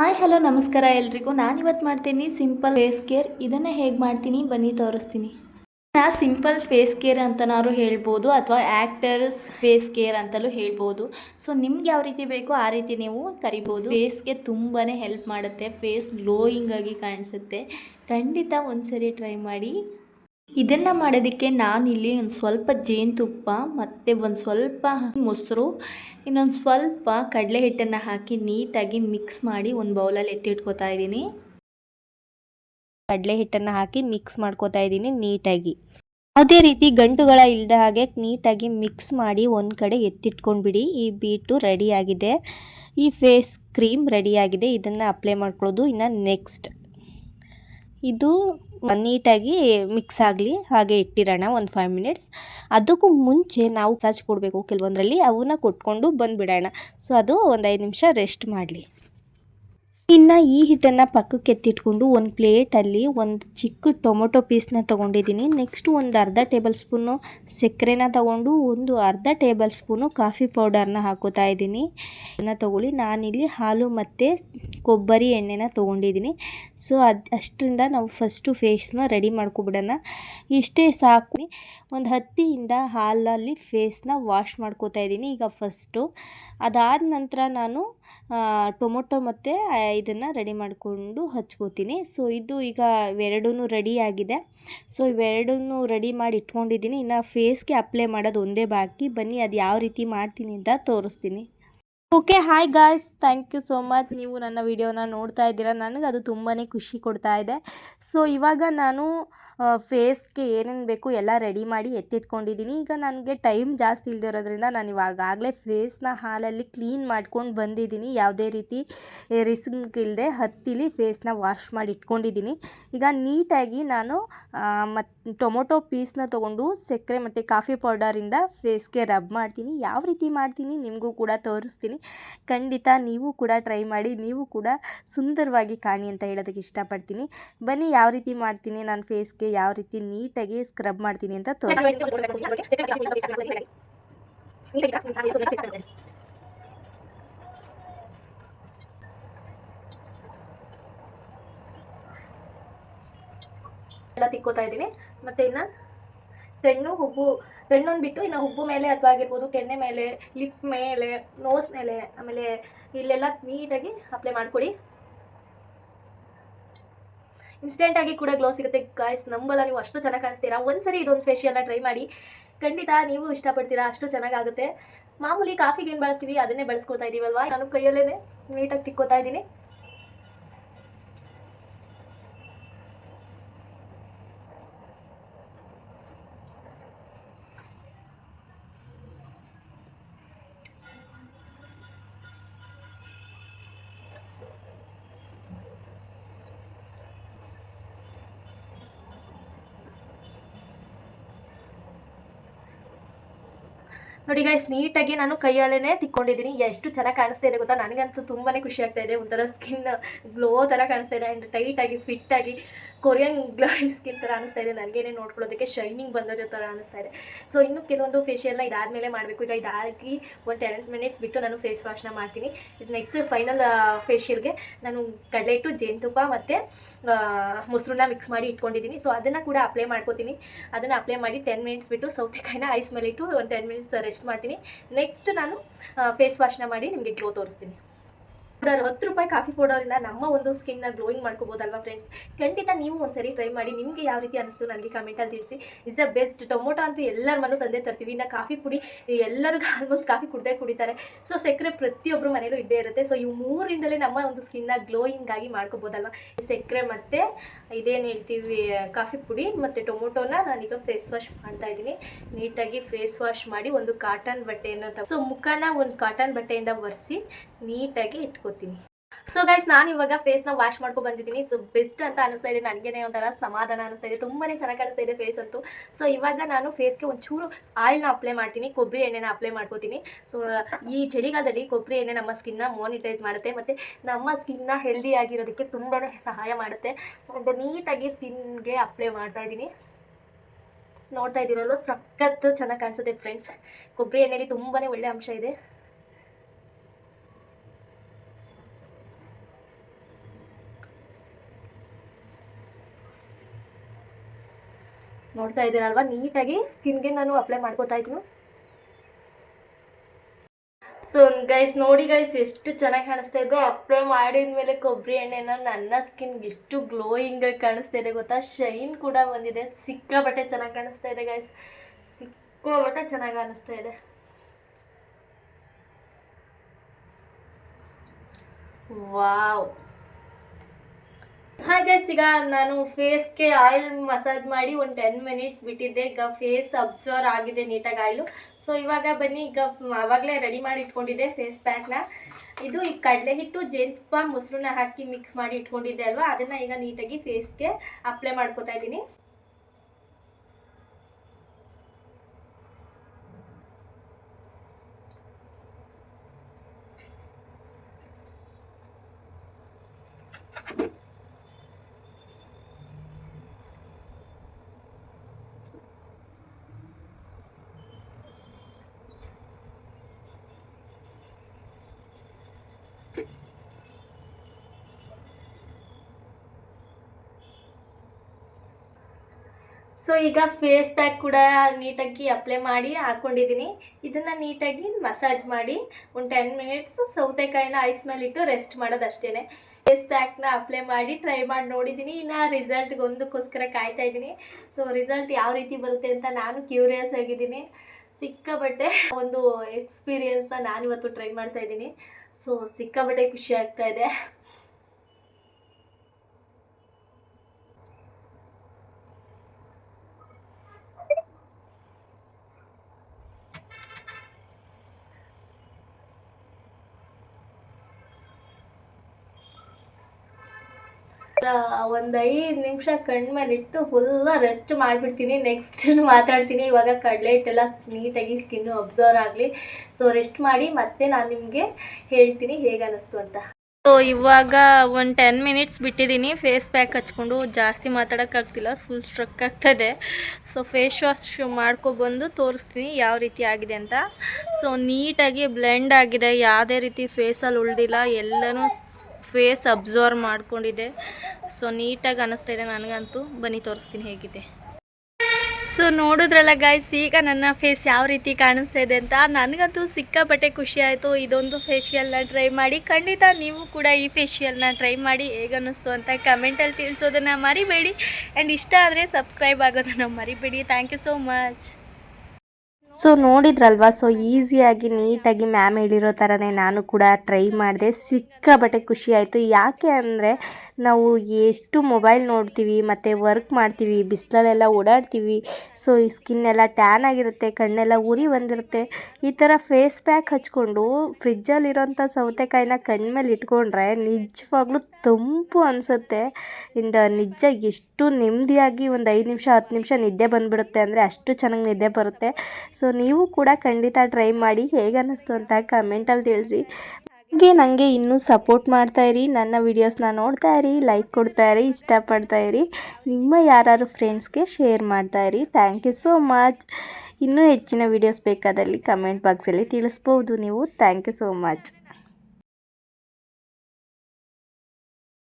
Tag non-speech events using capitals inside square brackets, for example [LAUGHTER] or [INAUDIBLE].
Hi, hello, ನಮಸ್ಕಾರ ಎಲ್ರಿಗೂ. ನಾನಿವತ್ತು ಮಾಡ್ತೀನಿ ಸಿಂಪಲ್ ಫೇಸ್ ಕೇರ್ ಇದನ್ನು ಹೇಗೆ ಮಾಡ್ತೀನಿ? ಬನ್ನಿ, ತೋರಿಸ್ತೀನಿ. ನಾ ಸಿಂಪಲ್ ಫೇಸ್ ಕೇರ್ ಅಂತನಾದ್ರು ಹೇಳ್ಬೋದು ಅಥವಾ ಆ್ಯಕ್ಟರ್ಸ್ ಫೇಸ್ ಕೇರ್ ಅಂತಲೂ ಹೇಳ್ಬೋದು. ಸೊ ನಿಮ್ಗೆ ಯಾವ ರೀತಿ ಬೇಕೋ ಆ ರೀತಿ ನೀವು ಕರಿಬೋದು. ಫೇಸ್ಗೆ ತುಂಬಾ ಹೆಲ್ಪ್ ಮಾಡುತ್ತೆ. ಫೇಸ್ ಗ್ಲೋಯಿಂಗಾಗಿ ಕಾಣಿಸುತ್ತೆ. ಖಂಡಿತ ಒಂದ್ಸರಿ ಟ್ರೈ ಮಾಡಿ. ಇದನ್ನು ಮಾಡೋದಕ್ಕೆ ನಾನಿಲ್ಲಿ ಒಂದು ಸ್ವಲ್ಪ ಜೇನುತುಪ್ಪ, ಮತ್ತು ಒಂದು ಸ್ವಲ್ಪ ಮೊಸರು, ಇನ್ನೊಂದು ಸ್ವಲ್ಪ ಕಡಲೆ ಹಿಟ್ಟನ್ನು ಹಾಕಿ ನೀಟಾಗಿ ಮಿಕ್ಸ್ ಮಾಡಿ ಒಂದು ಬೌಲಲ್ಲಿ ಎತ್ತಿಟ್ಕೋತಾ ಇದ್ದೀನಿ. ಕಡಲೆ ಹಿಟ್ಟನ್ನು ಹಾಕಿ ಮಿಕ್ಸ್ ಮಾಡ್ಕೋತಾ ಇದ್ದೀನಿ ನೀಟಾಗಿ. ಯಾವುದೇ ರೀತಿ ಗಂಟುಗಳ ಇಲ್ಲದ ಹಾಗೆ ನೀಟಾಗಿ ಮಿಕ್ಸ್ ಮಾಡಿ ಒಂದು ಕಡೆ ಎತ್ತಿಟ್ಕೊಂಡ್ಬಿಡಿ. ಈ ಬೀಟು ರೆಡಿಯಾಗಿದೆ ಈ ಫೇಸ್ ಕ್ರೀಮ್ ರೆಡಿಯಾಗಿದೆ ಇದನ್ನು ಅಪ್ಲೈ ಮಾಡ್ಕೊಳ್ಳೋದು ಇನ್ನು ನೆಕ್ಸ್ಟ್ ಇದು ನೀಟಾಗಿ ಮಿಕ್ಸ್ ಆಗಲಿ, ಹಾಗೆ ಇಟ್ಟಿರೋಣ ಒಂದು ಫೈವ್ ಮಿನಿಟ್ಸ್ ಅದಕ್ಕೂ ಮುಂಚೆ ನಾವು ಮಸಾಜ್ ಕೊಡಬೇಕು, ಕೆಲವೊಂದರಲ್ಲಿ ಅವನ್ನ ಕೊಟ್ಕೊಂಡು ಬಂದುಬಿಡೋಣ. ಸೊ ಅದು ಒಂದು ಐದು ನಿಮಿಷ ರೆಸ್ಟ್ ಮಾಡಲಿ. ಇನ್ನು ಈ ಹಿಟ್ಟನ್ನು ಪಕ್ಕಕ್ಕೆ ಎತ್ತಿಟ್ಕೊಂಡು ಒಂದು ಪ್ಲೇಟಲ್ಲಿ ಒಂದು ಚಿಕ್ಕ ಟೊಮೊಟೊ ಪೀಸ್ನ ತೊಗೊಂಡಿದ್ದೀನಿ ನೆಕ್ಸ್ಟ್ ಒಂದು ಅರ್ಧ ಟೇಬಲ್ ಸ್ಪೂನು ಸಕ್ಕರೆನ ತಗೊಂಡು ಒಂದು ಅರ್ಧ ಟೇಬಲ್ ಸ್ಪೂನು ಕಾಫಿ ಪೌಡರ್ನ ಹಾಕೋತಾ ಇದ್ದೀನಿ ಅದನ್ನು ತೊಗೊಳ್ಳಿ. ನಾನಿಲ್ಲಿ ಹಾಲು ಮತ್ತು ಕೊಬ್ಬರಿ ಎಣ್ಣೆನ ತೊಗೊಂಡಿದ್ದೀನಿ ಸೊ ಅದು ಅಷ್ಟರಿಂದ ನಾವು ಫಸ್ಟು ಫೇಸ್ನ ರೆಡಿ ಮಾಡ್ಕೊಬಿಡೋಣ. ಇಷ್ಟೇ ಸಾಕು. ಒಂದು ಹತ್ತಿಯಿಂದ ಹಾಲಲ್ಲಿ ಫೇಸ್ನ ವಾಶ್ ಮಾಡ್ಕೋತಾ ಇದ್ದೀನಿ ಈಗ ಫಸ್ಟು ಅದಾದ ನಂತರ ನಾನು ಟೊಮೊಟೊ ಮತ್ತು ಇದನ್ನು ರೆಡಿ ಮಾಡಿಕೊಂಡು ಹಚ್ಕೋತೀನಿ. ಸೊ ಇದು ಈಗ ಇವೆರಡೂ ರೆಡಿ ಆಗಿದೆ. ಸೊ ಇವೆರಡನ್ನೂ ರೆಡಿ ಮಾಡಿ ಇಟ್ಕೊಂಡಿದ್ದೀನಿ. ಇನ್ನು ಫೇಸ್ಗೆ ಅಪ್ಲೈ ಮಾಡೋದು ಒಂದೇ ಬಾಕಿ. ಬನ್ನಿ, ಅದು ಯಾವ ರೀತಿ ಮಾಡ್ತೀನಿ ಅಂತ ತೋರಿಸ್ತೀನಿ. Okay hi guys thank you so much ನೀವು ನನ್ನ ವಿಡಿಯೋನ ನೋಡ್ತಾ ಇದ್ದೀರಾ? ನನಗೆ ಅದು ತುಂಬಾ ಖುಷಿ ಕೊಡ್ತಾ ಇದೆ. ಸೊ ಇವಾಗ ನಾನು ಫೇಸ್ಗೆ ಏನೇನು ಬೇಕು ಎಲ್ಲ ರೆಡಿ ಮಾಡಿ ಎತ್ತಿಟ್ಕೊಂಡಿದ್ದೀನಿ. ಈಗ ನನಗೆ ಟೈಮ್ ಜಾಸ್ತಿ ಇಲ್ದಿರೋದ್ರಿಂದ ನಾನು ಇವಾಗಲೇ ಫೇಸ್ನ ಹಾಲಲ್ಲಿ ಕ್ಲೀನ್ ಮಾಡ್ಕೊಂಡು ಬಂದಿದ್ದೀನಿ. ಯಾವುದೇ ರೀತಿ ರಿಸ್ಕ್ ಇಲ್ಲದೆ ಹತ್ತಿಲಿ ಫೇಸ್ನ ವಾಶ್ ಮಾಡಿ ಇಟ್ಕೊಂಡಿದ್ದೀನಿ. ಈಗ ನೀಟಾಗಿ ನಾನು ಮತ್ತು ಟೊಮೊಟೊ ಪೀಸ್ನ ತೊಗೊಂಡು ಸಕ್ಕರೆ ಮತ್ತು ಕಾಫಿ ಪೌಡರಿಂದ ಫೇಸ್ಗೆ ರಬ್ ಮಾಡ್ತೀನಿ. ಯಾವ ರೀತಿ ಮಾಡ್ತೀನಿ ನಿಮಗೂ ಕೂಡ ತೋರಿಸ್ತೀನಿ. ಖಂಡಿತ ನೀವು ಕೂಡ ಟ್ರೈ ಮಾಡಿ, ನೀವು ಕೂಡ ಸುಂದರವಾಗಿ ಕಾಣಿ ಅಂತ ಹೇಳೋದಕ್ಕೆ ಇಷ್ಟಪಡ್ತೀನಿ. ಬನ್ನಿ ಯಾವ ರೀತಿ ಮಾಡ್ತೀನಿ ನಾನು ಫೇಸ್ಗೆ ಯಾವ ರೀತಿ ನೀಟಾಗಿ ಸ್ಕ್ರಬ್ ಮಾಡ್ತೀನಿ ಅಂತ ತೋರಿಸ್ತೀನಿ ತಿಕ್ಕೋತಾ ಇದ್ದೀನಿ. ಮತ್ತೆ ಇನ್ನ ಹೆಣ್ಣು ಹುಬ್ಬು ಹೆಣ್ಣೊಂದು ಬಿಟ್ಟು ಇನ್ನು ಹುಬ್ಬು ಮೇಲೆ ಅಥವಾ ಆಗಿರ್ಬೋದು ಕೆನ್ನೆ ಮೇಲೆ ಲಿಪ್ ಮೇಲೆ ನೋಸ್ ಮೇಲೆ, ಆಮೇಲೆ ಇಲ್ಲೆಲ್ಲ ನೀಟಾಗಿ ಅಪ್ಲೈ ಮಾಡಿಕೊಡಿ. ಇನ್ಸ್ಟೆಂಟಾಗಿ ಕೂಡ ಗ್ಲೋ ಸಿಗುತ್ತೆ. ಗಾಯ್ಸ್ ನಂಬಲ್ಲ ನೀವು ಅಷ್ಟು ಚೆನ್ನಾಗಿ ಕಾಣಿಸ್ತೀರಾ? ಒಂದ್ಸರಿ ಇದೊಂದು ಫೇಶಿಯಲ್ನ ಟ್ರೈ ಮಾಡಿ. ಖಂಡಿತ ನೀವು ಇಷ್ಟಪಡ್ತೀರಾ? ಅಷ್ಟು ಚೆನ್ನಾಗಾಗುತ್ತೆ. ಮಾಮೂಲಿ ಕಾಫಿಗೆ ಏನು ಬಳಸ್ತೀವಿ? ಅದನ್ನೇ ಬಳಸ್ಕೊತಾ ಇದ್ದೀವಲ್ವಾ ನಾನು ಕೈಯಲ್ಲೇ ನೀಟಾಗಿ ತಿಕ್ಕೋತಾ ಇದ್ದೀನಿ. ನೋಡಿ ಗೈಸ್ ನೀಟಾಗಿ ನಾನು ಕೈಯಲ್ಲೇ ತಿಕ್ಕೊಂಡಿದ್ದೀನಿ. ಎಷ್ಟು ಚೆನ್ನಾಗಿ ಕಾಣಿಸ್ತಾ ಇದೆ ಗೊತ್ತಾ? ನನಗಂತೂ ತುಂಬಾ ಖುಷಿ ಆಗ್ತಾ ಇದೆ. ಒಂಥರ ಸ್ಕಿನ್ ಗ್ಲೋ ಥರ ಕಾಣಿಸ್ತಾ ಇದೆ. ಆ್ಯಂಡ್ ಟೈಟಾಗಿ ಫಿಟ್ಟಾಗಿ ಕೊರಿಯನ್ ಗ್ಲೋಯಿಂಗ್ ಸ್ಕಿನ್ ಥರ ಅನಿಸ್ತಾ ಇದೆ. ನನಗೇನೆ ನೋಡ್ಕೊಳ್ಳೋದಕ್ಕೆ ಶೈನಿಂಗ್ ಬಂದಿರೋ ಥರ ಅನಿಸ್ತಾ ಇದೆ. ಸೊ ಇನ್ನು ಕೆಲವೊಂದು ಫೇಶಿಯಲ್ನ ಇದಾದಮೇಲೆ ಮಾಡಬೇಕು. ಈಗ ಇದಾಗಿ ಒಂದು ಟೆನ್ ಮಿನಿಟ್ಸ್ ಬಿಟ್ಟು ನಾನು ಫೇಸ್ ವಾಶ್ನ ಮಾಡ್ತೀನಿ. ಇದು ನೆಕ್ಸ್ಟ್ ಫೈನಲ್ ಫೇಶಿಯಲ್ಗೆ ನಾನು ಕಡಲೆ ಹಿಟ್ಟು ಜೇನುತುಪ್ಪ ಮತ್ತು ಮೊಸರನ್ನ ಮಿಕ್ಸ್ ಮಾಡಿ ಇಟ್ಕೊಂಡಿದ್ದೀನಿ. ಸೊ ಅದನ್ನು ಕೂಡ ಅಪ್ಲೈ ಮಾಡ್ಕೋತೀನಿ. ಅದನ್ನು ಅಪ್ಲೈ ಮಾಡಿ ಟೆನ್ ಮಿನಿಟ್ಸ್ ಬಿಟ್ಟು ಸೌತೆಕಾಯಿನ ಐಸ್ ಮೇಲೆ ಇಟ್ಟು ಒಂದು ಟೆನ್ ಮಿನಿಟ್ಸ್ ರೆಸ್ಟ್ ಮಾಡ್ತೀನಿ. ನೆಕ್ಸ್ಟ್ ನಾನು ಫೇಸ್ ವಾಶ್ನ ಮಾಡಿ ನಿಮಗೆ ಗ್ಲೋ ತೋರಿಸ್ತೀನಿ. ಪೌಡರ್ ಹತ್ತು ರೂಪಾಯಿ ಕಾಫಿ ಪೌಡರಿಂದ ನಮ್ಮ ಒಂದು ಸ್ಕಿನ್ನ ಗ್ಲೋಯಿಂಗ್ ಮಾಡ್ಕೋಬೋದಲ್ವಾ ಫ್ರೆಂಡ್ಸ್ ಖಂಡಿತ ನೀವು ಒಂದ್ಸರಿ ಟ್ರೈ ಮಾಡಿ, ನಿಮಗೆ ಯಾವ ರೀತಿ ಅನಿಸ್ತು ನನಗೆ ಕಮೆಂಟಲ್ಲಿ ತಿಳಿಸಿ. ಇಸ್ ಅ ಬೆಸ್ಟ್ ಟೊಮೊಟೊ ಅಂತೂ ಎಲ್ಲರ ಮನೂ ತಂದೆ ತರ್ತೀವಿ. ಇನ್ನು ಕಾಫಿ ಪುಡಿ ಎಲ್ಲರಿಗೂ [LAUGHS] ಆಲ್ಮೋಸ್ಟ್ ಕಾಫಿ ಕುಡ್ದೇ ಕುಡಿತಾರೆ. ಸೊ ಸಕ್ಕರೆ ಪ್ರತಿಯೊಬ್ಬರು ಮನೇಲೂ ಇದ್ದೇ ಇರುತ್ತೆ. ಸೊ ಈ ಮೂರಿಂದಲೇ ನಮ್ಮ ಒಂದು ಸ್ಕಿನ್ನ ಗ್ಲೋಯಿಂಗ್ ಆಗಿ ಮಾಡ್ಕೋಬೋದಲ್ವಾ? ಸಕ್ಕರೆ ಮತ್ತು ಇದೇನು ಹೇಳ್ತೀವಿ, ಕಾಫಿ ಪುಡಿ ಮತ್ತು ಟೊಮೊಟೊನ ನಾನೀಗ ಫೇಸ್ ವಾಶ್ ಮಾಡ್ತಾ ಇದ್ದೀನಿ. ನೀಟಾಗಿ ಫೇಸ್ ವಾಶ್ ಮಾಡಿ ಒಂದು ಕಾಟನ್ ಬಟ್ಟೆಯನ್ನು ಸೊ ಮುಖನ ಒಂದು ಕಾಟನ್ ಬಟ್ಟೆಯಿಂದ ಒರೆಸಿ ನೀಟಾಗಿ ಇಟ್ಕೋತೀನಿ ಸೊ ಗೈಸ್ ನಾನು ಇವಾಗ ಫೇಸ್ನ ವಾಶ್ ಮಾಡ್ಕೊ ಬಂದಿದ್ದೀನಿ. ಸೊ ಬೆಸ್ಟ್ ಅಂತ ಅನಿಸ್ತಾ ಇದೆ, ನನಗೇನೆ ಒಂಥರ ಸಮಾಧಾನ ಅನಿಸ್ತಾ ಇದೆ. ತುಂಬಾ ಚೆನ್ನಾಗಿ ಕಾಣಿಸ್ತಾ ಇದೆ ಫೇಸ್ ಅಂತೂ. ಸೊ ಇವಾಗ ನಾನು ಫೇಸ್ಗೆ ಒಂಚೂರು ಆಯಿಲ್ನ ಅಪ್ಲೈ ಮಾಡ್ತೀನಿ, ಕೊಬ್ಬರಿ ಎಣ್ಣೆನ ಅಪ್ಲೈ ಮಾಡ್ಕೋತೀನಿ. ಸೊ ಈ ಚಳಿಗಾಲದಲ್ಲಿ ಕೊಬ್ಬರಿ ಎಣ್ಣೆ ನಮ್ಮ ಸ್ಕಿನ್ನ ಮೋನಿಟೈಸ್ ಮಾಡುತ್ತೆ. ಮತ್ತು ನಮ್ಮ ಸ್ಕಿನ್ನ ಹೆಲ್ದಿ ಆಗಿರೋದಕ್ಕೆ ತುಂಬಾ ಸಹಾಯ ಮಾಡುತ್ತೆ. ಮತ್ತು ನೀಟಾಗಿ ಸ್ಕಿನ್ಗೆ ಅಪ್ಲೈ ಮಾಡ್ತಾ ಇದ್ದೀನಿ. ನೋಡ್ತಾ ಇದ್ದೀರಲ್ಲ ಸಖತ್ತು ಚೆನ್ನಾಗಿ ಕಾಣಿಸುತ್ತೆ ಫ್ರೆಂಡ್ಸ್ ಕೊಬ್ಬರಿ ಎಣ್ಣೆಲಿ ತುಂಬಾ ಒಳ್ಳೆ ಅಂಶ ಇದೆ. ನೋಡ್ತಾ ಇದ್ದೀರಲ್ವಾ? ನೀಟಾಗಿ ಸ್ಕಿನ್ಗೆ ನಾನು ಅಪ್ಲೈ ಮಾಡ್ಕೋತಾ ಇದ್ನು ಸೊ ಗೈಸ್ ನೋಡಿ ಗೈಸ್ ಎಷ್ಟು ಚೆನ್ನಾಗಿ ಕಾಣಿಸ್ತಾ ಇದೆ ಅಪ್ಲೈ ಮಾಡಿದ ಮೇಲೆ ಕೊಬ್ಬರಿ ಎಣ್ಣೆನ ನನ್ನ ಸ್ಕಿನ್ಗೆ ಎಷ್ಟು ಗ್ಲೋಯಿಂಗ್ ಆಗಿ ಕಾಣಿಸ್ತಾ ಇದೆ ಗೊತ್ತಾ? ಶೈನ್ ಕೂಡ ಬಂದಿದೆ. ಸಿಕ್ಕಾಬಟ್ಟೆ ಚೆನ್ನಾಗಿ ಕಾಣಿಸ್ತಾ ಇದೆ ಗೈಸ್ ಸಿಕ್ಕಾಬಟ್ಟೆ ಚೆನ್ನಾಗಿ ಕಾಣಿಸ್ತಾ ಇದೆ. ವಾವ್ ಹಾಯ್ ಸಿಗ ನಾನು ಫೇಸ್ಗೆ ಆಯಿಲ್ ಮಸಾಜ್ ಮಾಡಿ ಒಂದು ಟೆನ್ ಮಿನಿಟ್ಸ್ ಬಿಟ್ಟಿದ್ದೆ. ಈಗ ಫೇಸ್ ಅಬ್ಸರ್ವ್ ಆಗಿದೆ ನೀಟಾಗಿ ಆಯಿಲು ಸೊ ಇವಾಗ ಬನ್ನಿ, ಈಗ ಆವಾಗಲೇ ರೆಡಿ ಮಾಡಿ ಇಟ್ಕೊಂಡಿದ್ದೆ ಫೇಸ್ ಪ್ಯಾಕ್ನ ಇದು ಈ ಕಡಲೆ ಹಿಟ್ಟು ಜೇನುತುಪ್ಪ, ಮೊಸರನ್ನ ಹಾಕಿ ಮಿಕ್ಸ್ ಮಾಡಿ ಇಟ್ಕೊಂಡಿದ್ದೆ ಅಲ್ವಾ? ಅದನ್ನು ಈಗ ನೀಟಾಗಿ ಫೇಸ್ಗೆ ಅಪ್ಲೈ ಮಾಡ್ಕೊತಾ ಇದ್ದೀನಿ. ಸೊ ಈಗ ಫೇಸ್ ಪ್ಯಾಕ್ ಕೂಡ ನೀಟಾಗಿ ಅಪ್ಲೈ ಮಾಡಿ ಹಾಕ್ಕೊಂಡಿದ್ದೀನಿ ಇದನ್ನು ನೀಟಾಗಿ ಮಸಾಜ್ ಮಾಡಿ ಒಂದು ಟೆನ್ ಮಿನಿಟ್ಸ್ ಸೌತೆಕಾಯಿನ ಐಸ್ ಮೇಲೆ ಇಟ್ಟು ರೆಸ್ಟ್ ಮಾಡೋದು ಅಷ್ಟೇ ಫೇಸ್ ಪ್ಯಾಕ್ನ ಅಪ್ಲೈ ಮಾಡಿ ಟ್ರೈ ಮಾಡಿ ನೋಡಿದ್ದೀನಿ ಇನ್ನು ರಿಸಲ್ಟ್ಗೆ ಒಂದಕ್ಕೋಸ್ಕರ ಕಾಯ್ತಾ ಇದ್ದೀನಿ ಸೊ ರಿಸಲ್ಟ್ ಯಾವ ರೀತಿ ಬರುತ್ತೆ ಅಂತ ನಾನು ಕ್ಯೂರಿಯಸ್ ಆಗಿದ್ದೀನಿ. ಸಿಕ್ಕಾಬಟ್ಟೆ ಒಂದು ಎಕ್ಸ್ಪೀರಿಯನ್ಸ್ನ ನಾನು ಇವತ್ತು ಟ್ರೈ ಮಾಡ್ತಾ ಇದ್ದೀನಿ ಸೊ ಸಿಕ್ಕಾಬಟ್ಟೆ ಖುಷಿ ಆಗ್ತಾ ಇದೆ. ಒಂದು ಐದು ನಿಮಿಷ ಕಣ್ಮೇಲೆ ಇಟ್ಟು ಫುಲ್ಲ ರೆಸ್ಟ್ ಮಾಡ್ಬಿಡ್ತೀನಿ. ನೆಕ್ಸ್ಟ್ [LAUGHS] ಮಾತಾಡ್ತೀನಿ. ಇವಾಗ ಕಡಲೆ ಹಿಟ್ಟೆಲ್ಲ ನೀಟಾಗಿ ಸ್ಕಿನ್ನು ಅಬ್ಸರ್ವ್ ಆಗಲಿ. ಸೊ ರೆಸ್ಟ್ ಮಾಡಿ ಮತ್ತೆ ನಾನು ನಿಮಗೆ ಹೇಳ್ತೀನಿ ಹೇಗೆ ಅನ್ನಿಸ್ತು ಅಂತ. ಸೊ ಇವಾಗ ಒಂದು ಟೆನ್ ಮಿನಿಟ್ಸ್ ಬಿಟ್ಟಿದ್ದೀನಿ. ಫೇಸ್ ಪ್ಯಾಕ್ ಹಚ್ಕೊಂಡು ಜಾಸ್ತಿ ಮಾತಾಡೋಕ್ಕಾಗ್ತಿಲ್ಲ ಫುಲ್ ಸ್ಟ್ರಕ್ ಆಗ್ತದೆ. ಸೊ ಫೇಸ್ ವಾಶ್ ಮಾಡ್ಕೊಬಂದು ತೋರಿಸ್ತೀನಿ ಯಾವ ರೀತಿ ಆಗಿದೆ ಅಂತ. ಸೊ ನೀಟಾಗಿ ಬ್ಲೆಂಡ್ ಆಗಿದೆ. ಯಾವುದೇ ರೀತಿ ಫೇಸಲ್ಲಿ ಉಳ್ದಿಲ್ಲ. ಎಲ್ಲನೂ ಫೇಸ್ ಅಬ್ಸರ್ವ್ ಮಾಡ್ಕೊಂಡಿದೆ ಸೊ ನೀಟಾಗಿ ಅನ್ನಿಸ್ತಾ ಇದೆ ನನಗಂತೂ. ಬನ್ನಿ, ತೋರಿಸ್ತೀನಿ ಹೇಗಿದೆ. ಸೊ ನೋಡಿದ್ರಲ್ಲ ಗಾಯ್ಸ್ ಈಗ ನನ್ನ ಫೇಸ್ ಯಾವ ರೀತಿ ಕಾಣಿಸ್ತಾ ಇದೆ ಅಂತ. ನನಗಂತೂ ಸಿಕ್ಕಾಪಟ್ಟೆ ಖುಷಿ ಆಯಿತು. ಇದೊಂದು ಫೇಶಿಯಲ್ನ ಟ್ರೈ ಮಾಡಿ. ಖಂಡಿತ ನೀವು ಕೂಡ ಈ ಫೇಶಿಯಲ್ನ ಟ್ರೈ ಮಾಡಿ. ಹೇಗನ್ನಿಸ್ತು ಅಂತ ಕಮೆಂಟಲ್ಲಿ ತಿಳಿಸೋದನ್ನು ಮರಿಬೇಡಿ. ಆ್ಯಂಡ್ ಇಷ್ಟ ಆದರೆ ಸಬ್ಸ್ಕ್ರೈಬ್ ಆಗೋದನ್ನು ಮರಿಬೇಡಿ. Thank you so much so ನೋಡಿದ್ರಲ್ವಾ? ಸೊ ಈಸಿಯಾಗಿ ನೀಟಾಗಿ ಮ್ಯಾಮ್ ಹೇಳಿರೋ ಥರನೇ ನಾನು ಕೂಡ ಟ್ರೈ ಮಾಡಿದೆ. ಸಿಕ್ಕಾಬಟ್ಟೆ ಖುಷಿ ಆಯಿತು. ಯಾಕೆ ಅಂದರೆ, ನಾವು ಎಷ್ಟು ಮೊಬೈಲ್ ನೋಡ್ತೀವಿ, ಮತ್ತು ವರ್ಕ್ ಮಾಡ್ತೀವಿ, ಬಿಸಿಲಲ್ಲೆಲ್ಲ ಓಡಾಡ್ತೀವಿ ಸೊ ಈ ಸ್ಕಿನ್ ಎಲ್ಲ ಟ್ಯಾನ್ ಆಗಿರುತ್ತೆ, ಕಣ್ಣೆಲ್ಲ ಉರಿ ಬಂದಿರುತ್ತೆ. ಈ ಥರ ಫೇಸ್ ಪ್ಯಾಕ್ ಹಚ್ಕೊಂಡು ಫ್ರಿಜ್ಜಲ್ಲಿರೋಂಥ ಸೌತೆಕಾಯಿನ ಕಣ್ಮೇಲೆ ಇಟ್ಕೊಂಡ್ರೆ ನಿಜವಾಗ್ಲೂ ತಂಪು ಅನಿಸುತ್ತೆ. ಇಂದ ನಿಜ ಎಷ್ಟು ನೆಮ್ಮದಿಯಾಗಿ ಒಂದು ಐದು ನಿಮಿಷ, ಹತ್ತು ನಿಮಿಷ ನಿದ್ದೆ ಬಂದುಬಿಡುತ್ತೆ ಅಂದರೆ ಅಷ್ಟು ಚೆನ್ನಾಗಿ ನಿದ್ದೆ ಬರುತ್ತೆ. ಸೊ ನೀವು ಕೂಡ ಖಂಡಿತ ಟ್ರೈ ಮಾಡಿ ಹೇಗೆ ಅನ್ನಿಸ್ತು ಅಂತ ಕಮೆಂಟಲ್ಲಿ ತಿಳಿಸಿ. ಹಾಗೆ ನನಗೆ ಇನ್ನೂ ಸಪೋರ್ಟ್ ಮಾಡ್ತಾ ಇರಿ, ನನ್ನ ವೀಡಿಯೋಸ್ನ ನೋಡ್ತಾ ಇರಿ ಲೈಕ್ ಕೊಡ್ತಾ ಇರಿ, ಇಷ್ಟಪಡ್ತಾ ಇರಿ. ನಿಮ್ಮ ಯಾರು ಫ್ರೆಂಡ್ಸ್ಗೆ ಶೇರ್ ಮಾಡ್ತಾ ಇರಿ. ಥ್ಯಾಂಕ್ ಯು ಸೋ ಮಚ್ ಇನ್ನೂ ಹೆಚ್ಚಿನ ವೀಡಿಯೋಸ್ ಬೇಕಾದಲ್ಲಿ ಕಮೆಂಟ್ ಬಾಕ್ಸಲ್ಲಿ ತಿಳಿಸ್ಬೋದು ನೀವು. Thank you so much